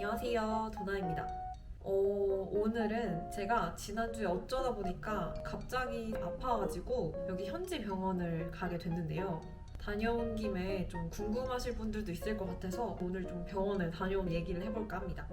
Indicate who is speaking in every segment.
Speaker 1: 안녕하세요, 도나입니다. 어, 오늘은 제가 지난주에 어쩌다 보니까 갑자기 아파가지고 여기 현지 병원을 가게 됐는데요. 다녀온 김에 좀 궁금하실 분들도 있을 것 같아서 오늘 좀 병원을 다녀온 얘기를 해볼까 합니다.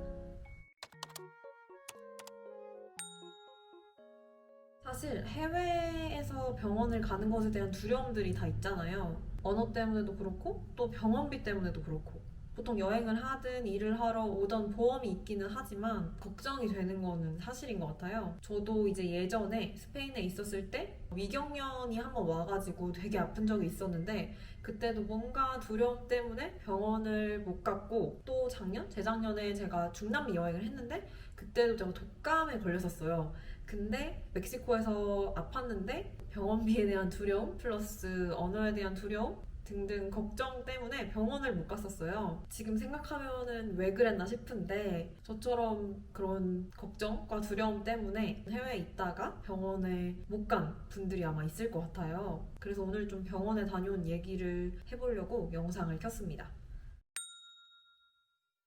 Speaker 1: 사실 해외에서 병원을 가는 것에 대한 두려움들이 다 있잖아요. 언어 때문에도 그렇고 또 병원비 때문에도 그렇고 보통 여행을 하든 일을 하러 오던 보험이 있기는 하지만 걱정이 되는 거는 사실인 것 같아요. 저도 이제 예전에 스페인에 있었을 때 위경련이 한번 와가지고 되게 아픈 적이 있었는데 그때도 뭔가 두려움 때문에 병원을 못 갔고 또 작년, 재작년에 제가 중남미 여행을 했는데 그때도 제가 독감에 걸렸었어요. 근데 멕시코에서 아팠는데 병원비에 대한 두려움 플러스 언어에 대한 두려움 등등 걱정 때문에 병원을 못 갔었어요. 지금 생각하면은 왜 그랬나 싶은데 저처럼 그런 걱정과 두려움 때문에 해외에 있다가 병원에 못 간 분들이 아마 있을 것 같아요. 그래서 오늘 좀 병원에 다녀온 얘기를 해보려고 영상을 켰습니다.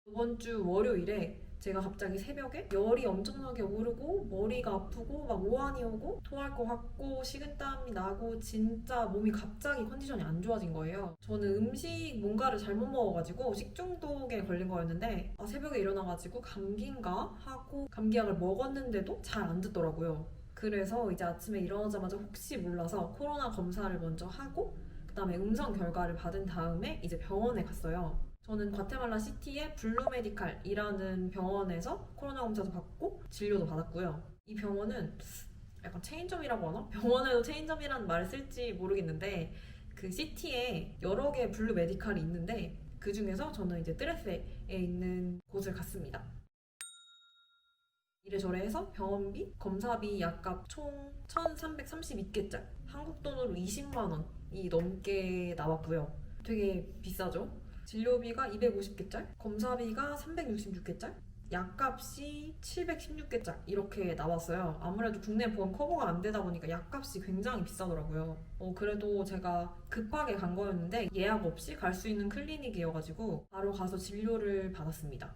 Speaker 1: 이번 주 월요일에 제가 갑자기 새벽에 열이 엄청나게 오르고 머리가 아프고 막 오한이 오고 토할 것 같고 식은땀이 나고 진짜 몸이 갑자기 컨디션이 안 좋아진 거예요. 저는 음식 뭔가를 잘못 먹어가지고 식중독에 걸린 거였는데 아, 새벽에 일어나가지고 감기인가 하고 감기약을 먹었는데도 잘 안 듣더라고요. 그래서 이제 아침에 일어나자마자 혹시 몰라서 코로나 검사를 먼저 하고 그다음에 음성 결과를 받은 다음에 이제 병원에 갔어요. 저는 과테말라 시티의 블루 메디칼이라는 병원에서 코로나 검사도 받고 진료도 받았고요. 이 병원은 약간 체인점이라고 하나? 병원에도 체인점이라는 말을 쓸지 모르겠는데 그 시티에 여러 개의 블루 메디칼이 있는데 그 중에서 저는 이제 뜨레세에 있는 곳을 갔습니다. 이래저래 해서 병원비, 검사비 약값 총 1,332개짜리 한국 돈으로 20만 원이 넘게 나왔고요. 되게 비싸죠? 진료비가 250개짜리, 검사비가 366개짜리, 약값이 716개짜리 이렇게 나왔어요. 아무래도 국내 보험 커버가 안 되다 보니까 약값이 굉장히 비싸더라고요. 어, 그래도 제가 급하게 간 거였는데 예약 없이 갈 수 있는 클리닉이어가지고 바로 가서 진료를 받았습니다.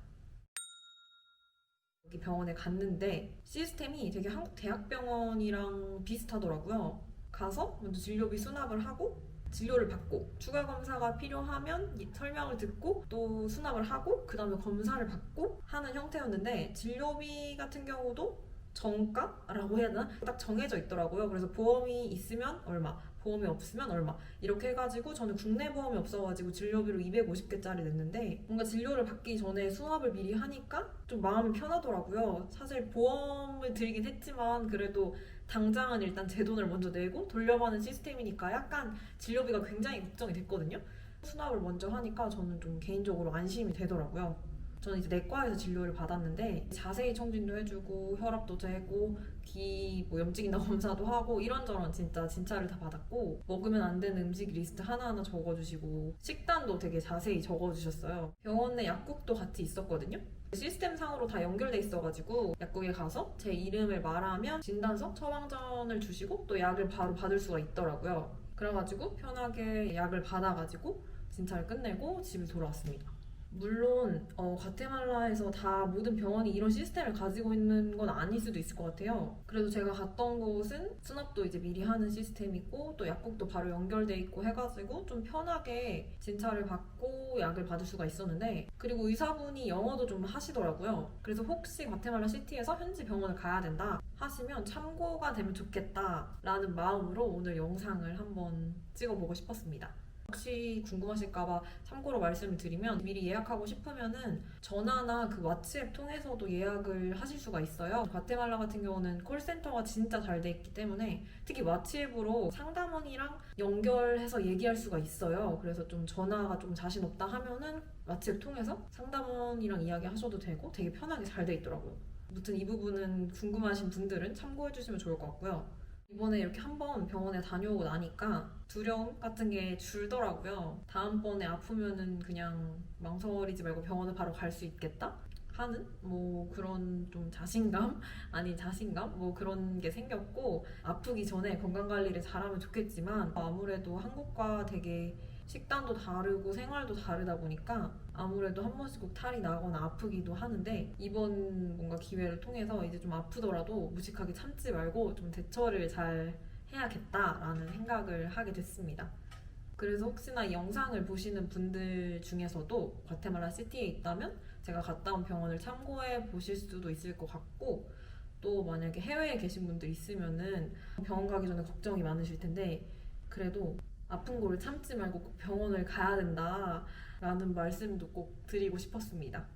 Speaker 1: 여기 병원에 갔는데 시스템이 되게 한국 대학병원이랑 비슷하더라고요. 가서 먼저 진료비 수납을 하고 진료를 받고 추가 검사가 필요하면 이- 설명을 듣고 또 수납을 하고 그 다음에 검사를 받고 하는 형태였는데 진료비 같은 경우도 정가라고 해야 되나? 딱 정해져 있더라고요. 그래서 보험이 있으면 얼마, 보험이 없으면 얼마 이렇게 해가지고 저는 국내 보험이 없어가지고 진료비로 250개짜리 냈는데 뭔가 진료를 받기 전에 수납을 미리 하니까 좀 마음이 편하더라고요. 사실 보험을 들긴 했지만 그래도 당장은 일단 제 돈을 먼저 내고 돌려받는 시스템이니까 약간 진료비가 굉장히 걱정이 됐거든요. 수납을 먼저 하니까 저는 좀 개인적으로 안심이 되더라고요. 저는 이제 내과에서 진료를 받았는데 자세히 청진도 해주고 혈압도 재고 귀 뭐 염증 있나 검사도 하고 이런저런 진짜 진찰을 다 받았고 먹으면 안 되는 음식 리스트 하나하나 적어주시고 식단도 되게 자세히 적어주셨어요. 병원 내 약국도 같이 있었거든요. 시스템 상으로 다 연결돼 있어가지고 약국에 가서 제 이름을 말하면 진단서, 처방전을 주시고 또 약을 바로 받을 수가 있더라고요. 그래가지고 편하게 약을 받아가지고 진찰을 끝내고 집에 돌아왔습니다. 물론 어, 과테말라에서 다 모든 병원이 이런 시스템을 가지고 있는 건 아닐 수도 있을 것 같아요. 그래도 제가 갔던 곳은 수납도 이제 미리 하는 시스템이고 또 약국도 바로 연결돼 있고 해가지고 좀 편하게 진찰을 받고 약을 받을 수가 있었는데 그리고 의사분이 영어도 좀 하시더라고요. 그래서 혹시 과테말라 시티에서 현지 병원을 가야 된다 하시면 참고가 되면 좋겠다라는 마음으로 오늘 영상을 한번 찍어보고 싶었습니다. 혹시 궁금하실까봐 참고로 말씀을 드리면 미리 예약하고 싶으면은 전화나 그 왓츠앱 통해서도 예약을 하실 수가 있어요. 과테말라 같은 경우는 콜센터가 진짜 잘 돼 있기 때문에 특히 왓츠앱으로 상담원이랑 연결해서 얘기할 수가 있어요. 그래서 좀 전화가 좀 자신 없다 하면은 왓츠앱 통해서 상담원이랑 이야기하셔도 되고 되게 편하게 잘 돼 있더라고요. 아무튼 이 부분은 궁금하신 분들은 참고해 주시면 좋을 것 같고요. 이번에 이렇게 한 번 병원에 다녀오고 나니까 두려움 같은 게 줄더라고요. 다음번에 아프면은 그냥 망설이지 말고 병원에 바로 갈 수 있겠다? 하는 뭐 그런 좀 자신감 아니 자신감 뭐 그런 게 생겼고 아프기 전에 건강 관리를 잘하면 좋겠지만 아무래도 한국과 되게 식단도 다르고 생활도 다르다 보니까 아무래도 한 번씩 꼭 탈이 나거나 아프기도 하는데 이번 뭔가 기회를 통해서 이제 좀 아프더라도 무식하게 참지 말고 좀 대처를 잘 해야겠다라는 생각을 하게 됐습니다. 그래서 혹시나 이 영상을 보시는 분들 중에서도 과테말라 시티에 있다면 제가 갔다 온 병원을 참고해 보실 수도 있을 것 같고 또 만약에 해외에 계신 분들 있으면은 병원 가기 전에 걱정이 많으실 텐데 그래도 아픈 거를 참지 말고 꼭 병원을 가야 된다라는 말씀도 꼭 드리고 싶었습니다.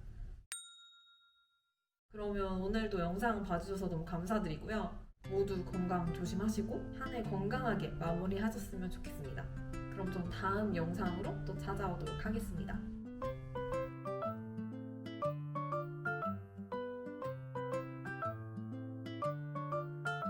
Speaker 1: 그러면 오늘도 영상 봐주셔서 너무 감사드리고요. 모두 건강 조심하시고 한 해 건강하게 마무리하셨으면 좋겠습니다. 그럼 전 다음 영상으로 또 찾아오도록 하겠습니다.